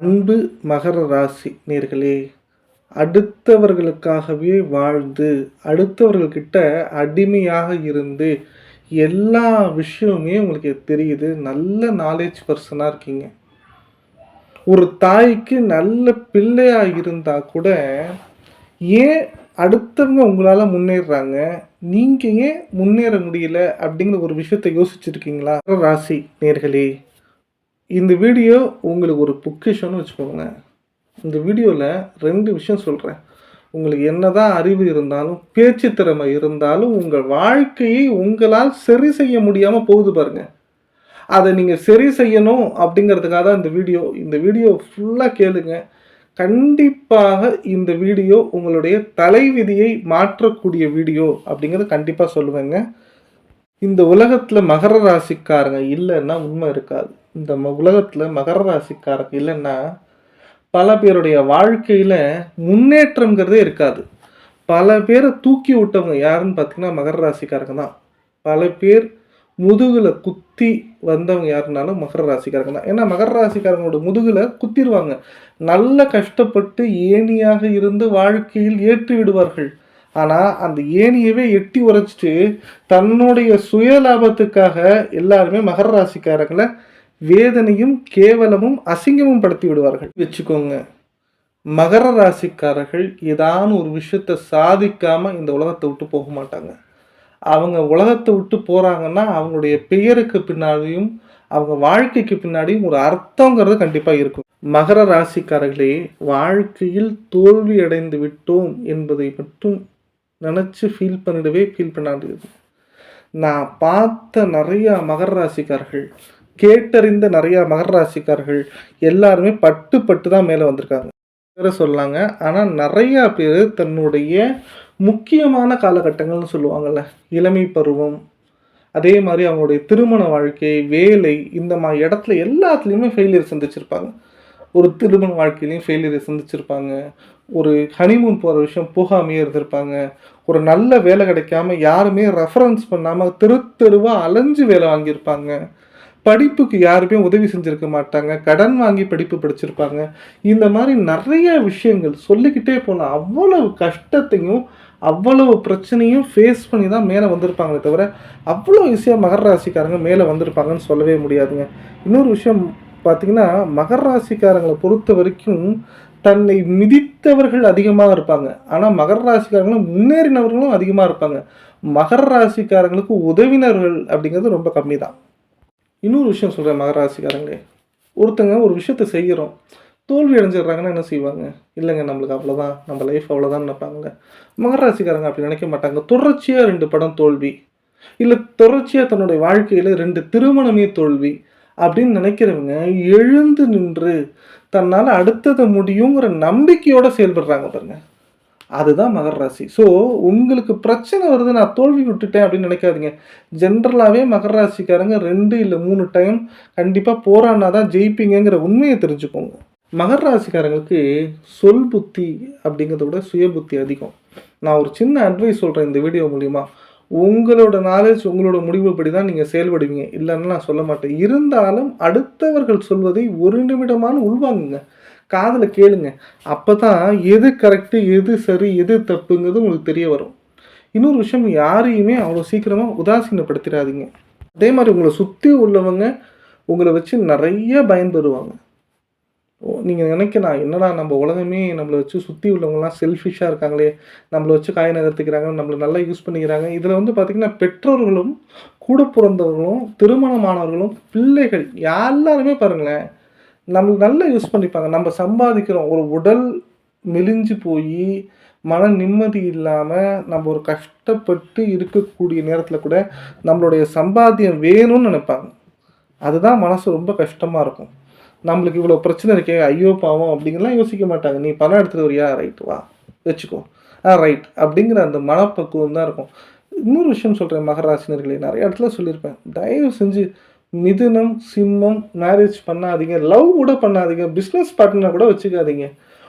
அன்பு மகர ராசி நேர்களே அடுத்தவர்களுக்காகவே வாழ்ந்து அடுத்தவர்கள்கிட்ட அடிமையாக இருந்து எல்லா விஷயமுமே உங்களுக்கு தெரியுது. நல்ல நாலேஜ் பர்சனாக இருக்கீங்க. ஒரு தாய்க்கு நல்ல பிள்ளையாக இருந்தால் கூட ஏன் அடுத்தவங்க உங்களால் முன்னேறுறாங்க நீங்கள் ஏன் முன்னேற முடியல? அப்படிங்கிற ஒரு விஷயத்தை யோசிச்சிருக்கீங்களா? ராசி நேர்களே இந்த வீடியோ உங்களுக்கு ஒரு பொக்கிஷம்னு வச்சுக்கோங்க. இந்த வீடியோவில் ரெண்டு விஷயம் சொல்கிறேன் உங்களுக்கு என்னதான் அறிவு இருந்தாலும் பேச்சு திறமை இருந்தாலும் உங்கள் வாழ்க்கையை உங்களால் சரி செய்ய முடியாமல் போகுது பாருங்கள் அதை நீங்கள் சரி செய்யணும் அப்படிங்கிறதுக்காக தான் இந்த வீடியோ இந்த வீடியோ ஃபுல்லாக கேளுங்க. கண்டிப்பாக இந்த வீடியோ உங்களுடைய தலைவிதியை மாற்றக்கூடிய வீடியோ அப்படிங்கிறத கண்டிப்பாக சொல்லுவேங்க. இந்த உலகத்தில் மகர ராசிக்காரங்க இல்லைன்னா உண்மை இருக்காது. இந்த ம உலகத்தில் மகர ராசிக்காரங்க இல்லைன்னா பல பேருடைய வாழ்க்கையில் முன்னேற்றங்கிறதே இருக்காது. பல பேரை தூக்கி விட்டவங்க யாருன்னு பார்த்தீங்கன்னா மகர ராசிக்காரங்க தான். பல பேர் முதுகில் குத்தி வந்தவங்க யாருனாலும் மகர ராசிக்காரங்க தான். ஏன்னா மகர ராசிக்காரங்களோட முதுகில் குத்திடுவாங்க நல்ல கஷ்டப்பட்டு ஏணியாக இருந்து வாழ்க்கையில் ஏற்றி விடுவார்கள். ஆனால் அந்த ஏணியவே எட்டி உரைச்சிட்டு தன்னுடைய சுய லாபத்துக்காக எல்லாருமே மகர ராசிக்காரங்களை வேதனையும் கேவலமும் அசிங்கமும் படுத்தி விடுவார்கள். வச்சுக்கோங்க. மகர ராசிக்காரர்கள் ஏதான ஒரு விஷயத்தை சாதிக்காமல் இந்த உலகத்தை விட்டு போக மாட்டாங்க. அவங்க உலகத்தை விட்டு போகிறாங்கன்னா அவங்களுடைய பெயருக்கு பின்னாடியும் அவங்க வாழ்க்கைக்கு பின்னாடியும் ஒரு அர்த்தங்கிறது கண்டிப்பாக இருக்கும். மகர ராசிக்காரர்களே வாழ்க்கையில் தோல்வி அடைந்து விட்டோம் என்பதை மட்டும் நினச்சி ஃபீல் பண்ணிடவே ஃபீல் பண்ணாது நான் பார்த்த நிறையா மகர ராசிக்காரர்கள் கேட்டறிந்த நிறையா மகர ராசிக்காரர்கள் எல்லாருமே பட்டு பட்டு தான் மேலே வந்திருக்காங்க. பேரை சொல்லாங்க ஆனால் நிறையா பேர் தன்னுடைய முக்கியமான காலகட்டங்கள்னு சொல்லுவாங்கள்ல இளமை பருவம் அதே மாதிரி அவங்களுடைய திருமண வாழ்க்கை வேலை இந்த மாதிரி இடத்துல எல்லாத்துலேயுமே ஃபெயிலியர் சந்திச்சிருப்பாங்க. ஒரு திருமண வாழ்க்கையிலையும் ஃபெயிலியர் சந்திச்சிருப்பாங்க. ஒரு ஹனிமூன் போகிற விஷயம் போகாமையே இருந்திருப்பாங்க. ஒரு நல்ல வேலை கிடைக்காம யாருமே ரெஃபரன்ஸ் பண்ணாமல் தெரு தெருவாக அலைஞ்சு வேலை வாங்கியிருப்பாங்க. படிப்புக்கு யாருமே உதவி செஞ்சுருக்க மாட்டாங்க. கடன் வாங்கி படிப்பு படிச்சிருப்பாங்க. இந்த மாதிரி நிறைய விஷயங்கள் சொல்லிக்கிட்டே போனால் அவ்வளவு கஷ்டத்தையும் அவ்வளவு பிரச்சனையும் ஃபேஸ் பண்ணி தான் மேலே வந்திருப்பாங்களே தவிர அவ்வளோ ஈஸியாக மகர ராசிக்காரங்க மேலே வந்திருப்பாங்கன்னு சொல்லவே முடியாதுங்க. இன்னொரு விஷயம் பார்த்தீங்கன்னா மகர ராசிக்காரங்களை பொறுத்த வரைக்கும் தன்னை மிதித்தவர்கள் அதிகமாக இருப்பாங்க. ஆனால் மகர ராசிக்காரங்களும் முன்னேறினவர்களும் அதிகமாக இருப்பாங்க. மகர ராசிக்காரங்களுக்கு உதவினர்கள் அப்படிங்கிறது ரொம்ப கம்மி தான் இன்னொரு விஷயம் சொல்கிறேன் மகராசிக்காரங்களே. ஒருத்தங்க ஒரு விஷயத்த செய்கிறோம் தோல்வி அடைஞ்சிடுறாங்கன்னா என்ன செய்வாங்க? இல்லைங்க நம்மளுக்கு அவ்வளோதான் நம்ம லைஃப் அவ்வளோதான் நினைப்பாங்க. மகராசிக்காரங்க அப்படி நினைக்க மாட்டாங்க. தொடர்ச்சியாக ரெண்டு படம் தோல்வி. இல்லை தொடர்ச்சியாக தன்னுடைய வாழ்க்கையில் ரெண்டு திருமணமே தோல்வி அப்படின்னு நினைக்கிறவங்க எழுந்து நின்று தன்னால் அடுத்ததை முடியுங்கிற நம்பிக்கையோடு செயல்படுறாங்க பாருங்கள் அதுதான் மகர ராசி. ஸோ உங்களுக்கு பிரச்சனை வருது நான் தோல்வி விட்டுட்டேன் அப்படின்னு நினைக்காதீங்க. ஜென்ரலாகவே மகர ராசிக்காரங்க ரெண்டு இல்லை மூணு டைம் கண்டிப்பாக போராடினா தான் ஜெயிப்பீங்கங்கிற உண்மையை தெரிஞ்சுக்கோங்க. மகர ராசிக்காரங்களுக்கு சொல் புத்தி அப்படிங்கிறத விட சுய புத்தி அதிகம். நான் ஒரு சின்ன அட்வைஸ் சொல்கிறேன் இந்த வீடியோ மூலிமா உங்களோட நாலேஜ் உங்களோட முடிவுப்படி தான் நீங்கள் செயல்படுவீங்க. இல்லைன்னு நான் சொல்ல மாட்டேன். இருந்தாலும் அடுத்தவர்கள் சொல்வதை ஒரு நிமிடமான உள்வாங்குங்க. காதில் கேளுங்க. அப்போ தான் எது கரெக்டு எது சரி எது தப்புங்கிறது உங்களுக்கு தெரிய வரும். இன்னொரு விஷயம் யாரையுமே அவ்வளோ சீக்கிரமாக உதாசீனப்படுத்திடாதீங்க. அதே மாதிரி உங்களை சுற்றி உள்ளவங்க உங்களை வச்சு நிறைய பயன்பெறுவாங்க. நீங்கள் நினைக்கலாம் என்னடா நம்ம உலகமே நம்மளை வச்சு சுற்றி உள்ளவங்களாம் செல்ஃபிஷாக இருக்காங்களே. நம்மளை வச்சு காய நகர்த்திக்கிறாங்க நம்மளை நல்லா யூஸ் பண்ணிக்கிறாங்க. இதில் வந்து பார்த்திங்கன்னா பெற்றோர்களும் கூட பிறந்தவர்களும் திருமணமானவர்களும் பிள்ளைகள் எல்லாருமே பாருங்களேன் நம்மளுக்கு நல்லா யூஸ் பண்ணிப்பாங்க. நம்ம சம்பாதிக்கிறோம். ஒரு உடல் மெலிஞ்சு போய் மன நிம்மதி இல்லாமல் நம்ம ஒரு கஷ்டப்பட்டு இருக்கக்கூடிய நேரத்தில் கூட நம்மளுடைய சம்பாத்தியம் வேணும்னு நினைப்பாங்க. அதுதான் மனசு ரொம்ப கஷ்டமாக இருக்கும். நம்மளுக்கு இவ்வளோ பிரச்சனை இருக்கே ஐயோ பாவம் அப்படிங்கலாம் யோசிக்க மாட்டாங்க. நீ பணம் எடுத்துகிட்டு வரியா? ரைட் வா. வச்சுக்கோ. ஆ ரைட் அப்படிங்கிற அந்த மனப்பக்குவம் தான் இருக்கும். இன்னொரு விஷயம் சொல்கிறேன் மகராசினர்களே நிறைய இடத்துல சொல்லியிருப்பேன். தயவு செஞ்சு மிதுனம் சிம்மம் மேரேஜ் பண்ணாதீங்க. லவ் கூட பண்ணாதீங்க. பிஸ்னஸ் பார்ட்னர் கூட வச்சுக்காதீங்க.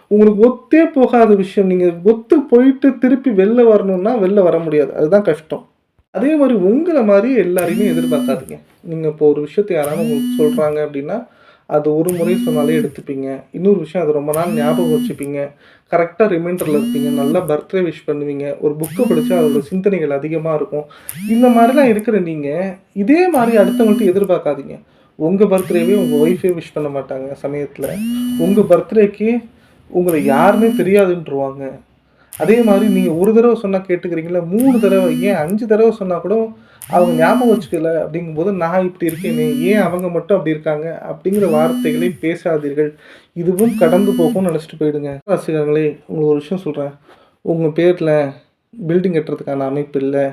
உங்களுக்கு ஒத்தே போகாத விஷயம். நீங்கள் ஒத்து போயிட்டு திருப்பி வெளில வரணும்னா வெளில வர முடியாது. அதுதான் கஷ்டம். அதே மாதிரி உங்களை மாதிரி எல்லாரையுமே எதிர்பார்க்காதீங்க. நீங்கள் இப்போ ஒரு விஷயத்தை யாராவது உங்களுக்கு சொல்கிறாங்க அப்படின்னா அது ஒரு முறை சொன்னாலே எடுத்துப்பீங்க. இன்னொரு விஷயம் அது ரொம்ப நாள் ஞாபகம் வச்சுப்பீங்க. கரெக்டாக ரிமைண்டரில் இருப்பீங்க. நல்லா பர்த்டே விஷ் பண்ணுவீங்க. ஒரு புக்கை படித்தா அதோட சிந்தனைகள் அதிகமாக இருக்கும். இந்த மாதிரிலாம் இருக்கிற நீங்கள் இதே மாதிரி அடுத்தவங்கள்ட்ட எதிர்பார்க்காதீங்க. உங்கள் பர்த்டேவே உங்கள் ஒய்ஃபே விஷ் பண்ண மாட்டாங்க சமயத்தில். உங்கள் பர்த்டேக்கு உங்களை யாருமே தெரியாதுன்றுவாங்க. அதே மாதிரி நீங்கள் ஒரு தடவை சொன்னால் கேட்டுக்கிறீங்களா மூணு தடவை ஏன் அஞ்சு தடவை சொன்னால் கூட அவங்க ஞாபகம் வச்சுக்கல அப்படிங்கும்போது நான் இப்படி இருக்கேனே ஏன் அவங்க மட்டும் அப்படி இருக்காங்க? அப்படிங்கிற வார்த்தைகளை பேசாதீர்கள். இதுவும் கடந்து போகும்னு நினச்சிட்டு போயிடுங்க. ரசிகர்களே உங்களுக்கு ஒரு விஷயம் சொல்கிறேன் உங்கள் பேரில் பில்டிங் கட்டுறதுக்கான அமைப்பு இல்லை.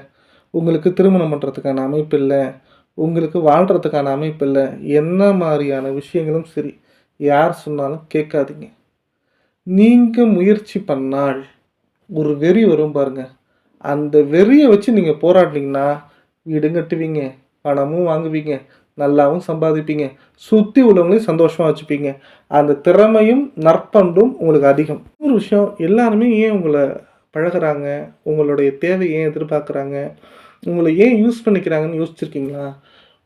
உங்களுக்கு திருமணம் பண்ணுறதுக்கான அமைப்பு இல்லை. உங்களுக்கு வாழ்கிறதுக்கான அமைப்பு இல்லை. என்ன மாதிரியான விஷயங்களும் சரி யார் சொன்னாலும் கேட்காதீங்க. நீங்கள் முயற்சி பண்ணால் ஒரு வெறி வரும் பாருங்கள் அந்த வெறியை வச்சு நீங்கள் போராடினீங்கன்னா வீடும் கட்டுவீங்க பணமும் வாங்குவீங்க நல்லாவும் சம்பாதிப்பீங்க சுற்றி உள்ளவங்களையும் சந்தோஷமாக வச்சுப்பீங்க. அந்த திறமையும் நற்பண்பும் உங்களுக்கு அதிகம். ஒரு விஷயம் எல்லாருமே ஏன் உங்களை பழகுறாங்க? உங்களுடைய தேவை ஏன் எதிர்பார்க்குறாங்க? உங்களை ஏன் யூஸ் பண்ணிக்கிறாங்கன்னு யோசிச்சிருக்கீங்களா?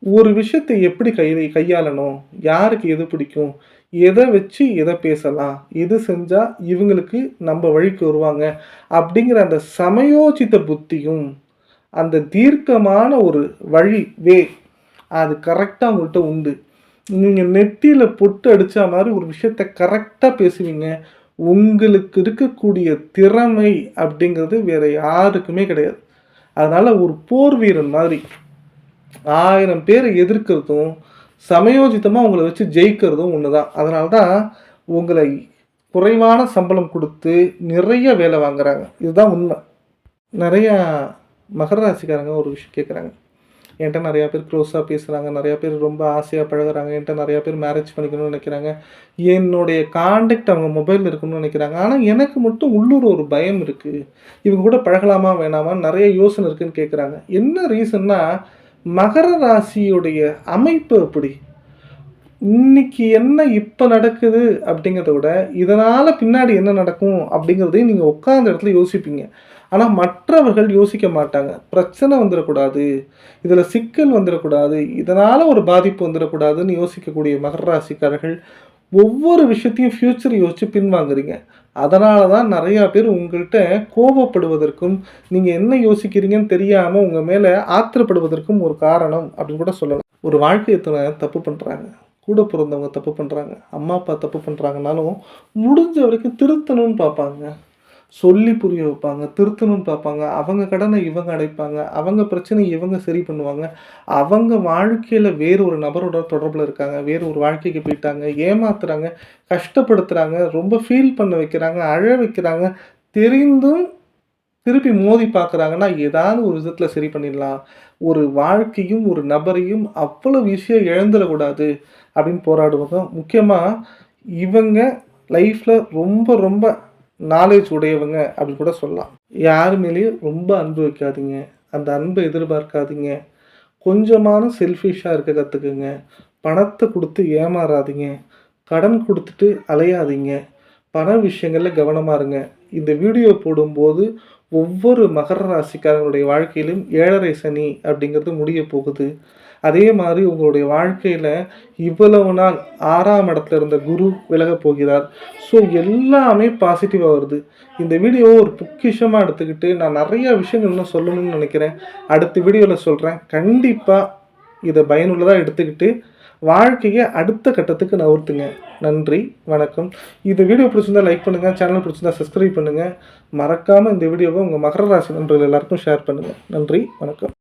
ஒரு விஷயத்தை எப்படி கை கையாளணும்? யாருக்கு எது பிடிக்கும்? எதை வச்சு எதை பேசலாம்? எது செஞ்சால் இவங்களுக்கு நம்ம வழிக்கு வருவாங்க? அப்படிங்கிற அந்த சமயோசித்த புத்தியும் அந்த தீர்க்கமான ஒரு வழி வே அது கரெக்டாக உங்கள்கிட்ட உண்டு. நீங்கள் நெத்தியில் பொட்டு அடித்த மாதிரி ஒரு விஷயத்த கரெக்டாக பேசுவீங்க. உங்களுக்கு இருக்கக்கூடிய திறமை அப்படிங்கிறது வேற யாருக்குமே கிடையாது. அதனால் ஒரு போர் வீரன் மாதிரி ஆயிரம் பேரை எதிர்க்கிறதும் சமயோஜிதமாக உங்களை வச்சு ஜெயிக்கிறதும் ஒன்று தான் அதனால தான் உங்களை குறைவான சம்பளம் கொடுத்து நிறைய வேலை வாங்குறாங்க. இதுதான் உண்மை. நிறையா மகர ராசிக்காரங்க ஒரு விஷயம் கேட்குறாங்க என்கிட்ட நிறையா பேர் க்ளோஸாக பேசுகிறாங்க நிறையா பேர் ரொம்ப ஆசையாக பழகுறாங்க என்கிட்ட நிறையா பேர் மேரேஜ் பண்ணிக்கணும்னு நினைக்கிறாங்க. என்னுடைய காண்டக்ட் அவங்க மொபைலில் இருக்கணும்னு நினைக்கிறாங்க. ஆனால் எனக்கு மட்டும் உள்ளூர் ஒரு பயம் இருக்குது இவங்க கூட பழகலாமா வேணாமா? நிறைய யோசனை இருக்குதுன்னு கேட்குறாங்க என்ன ரீசன்னா மகர ராசியுடைய அமைப்பு அப்படி இன்னைக்கு என்ன இப்போ நடக்குது அப்படிங்கிறத விட இதனால் பின்னாடி என்ன நடக்கும் அப்படிங்கிறதையும் நீங்கள் உட்காந்த இடத்துல யோசிப்பீங்க. ஆனால் மற்றவர்கள் யோசிக்க மாட்டாங்க. பிரச்சனை வந்துடக்கூடாது. இதில் சிக்கல் வந்துடக்கூடாது. இதனால் ஒரு பாதிப்பு வந்துடக்கூடாதுன்னு யோசிக்கக்கூடிய மகர ராசிக்காரர்கள் ஒவ்வொரு விஷயத்தையும் ஃப்யூச்சர் யோசித்து பின்வாங்குறீங்க. அதனால தான் நிறையா பேர் உங்கள்கிட்ட கோபப்படுவதற்கும் நீங்கள் என்ன யோசிக்கிறீங்கன்னு தெரியாமல் உங்கள் மேலே ஆத்திரப்படுவதற்கும் ஒரு காரணம் அப்படின்னு கூட சொல்லலாம். ஒரு வாழ்க்கையத்தில் தப்பு பண்ணுறாங்க கூட பிறந்தவங்க தப்பு பண்ணுறாங்க அம்மா அப்பா தப்பு பண்ணுறாங்கனாலும் முடிஞ்ச வரைக்கும் திருத்தணும்னு பார்ப்பாங்க. சொல்லி புரிய வைப்பாங்க திருத்தணும்னு பார்ப்பாங்க. அவங்க கடனை இவங்க அடைப்பாங்க. அவங்க பிரச்சனை இவங்க சரி பண்ணுவாங்க. அவங்க வாழ்க்கையில் வேறு ஒரு நபரோட தொடர்பில் இருக்காங்க. வேறு ஒரு வாழ்க்கைக்கு போயிட்டாங்க. ஏமாத்துறாங்க கஷ்டப்படுத்துகிறாங்க ரொம்ப ஃபீல் பண்ண வைக்கிறாங்க அழ வைக்கிறாங்க. தெரிந்தும் திருப்பி மோதி பார்க்குறாங்கன்னா ஏதாவது ஒரு விதத்தில் சரி பண்ணிடலாம். ஒரு வாழ்க்கையும் ஒரு நபரையும் அவ்வளோ விஷயம் இழந்துடக்கூடாது. அப்படின்னு போராடுவாங்க முக்கியமாக இவங்க லைஃப்பில் ரொம்ப ரொம்ப நாலேஜ் உடையவங்க அப்படின்னு கூட சொல்லலாம். யார் மேலேயும் ரொம்ப அன்பு வைக்காதீங்க. அந்த அன்பை எதிர்பார்க்காதீங்க. கொஞ்சமான செல்ஃபிஷாக இருக்க கற்றுக்குங்க பணத்தை கொடுத்து ஏமாறாதீங்க. கடன் கொடுத்துட்டு அலையாதீங்க. பண விஷயங்களில் கவனமாக இருங்க. இந்த வீடியோ போடும்போது ஒவ்வொரு மகர ராசிக்காரங்களுடைய வாழ்க்கையிலும் ஏழரை சனி அப்படிங்கிறது முடிய போகுது. அதே மாதிரி உங்களுடைய வாழ்க்கையில் இவ்வளவு நாள் ஆறாம் இடத்துல இருந்த குரு விலகப் போகிறார். ஸோ எல்லாமே பாசிட்டிவாக வருது. இந்த வீடியோவை ஒரு பொக்கிஷமாக எடுத்துக்கிட்டு நான் நிறைய விஷயங்கள் இன்னும் சொல்லணும்னு நினைக்கிறேன். அடுத்த வீடியோவில் சொல்கிறேன் கண்டிப்பாக இதை பயனுள்ளதாக எடுத்துக்கிட்டு வாழ்க்கையை அடுத்த கட்டத்துக்கு நகர்த்துங்க. நன்றி வணக்கம். இந்த வீடியோ பிடிச்சிருந்தா லைக் பண்ணுங்கள் சேனல் பிடிச்சிருந்தா சப்ஸ்கிரைப் பண்ணுங்கள் மறக்காமல் இந்த வீடியோவை உங்கள் மகர ராசி நண்பர்கள் எல்லாருக்கும் ஷேர் பண்ணுங்கள் நன்றி வணக்கம்.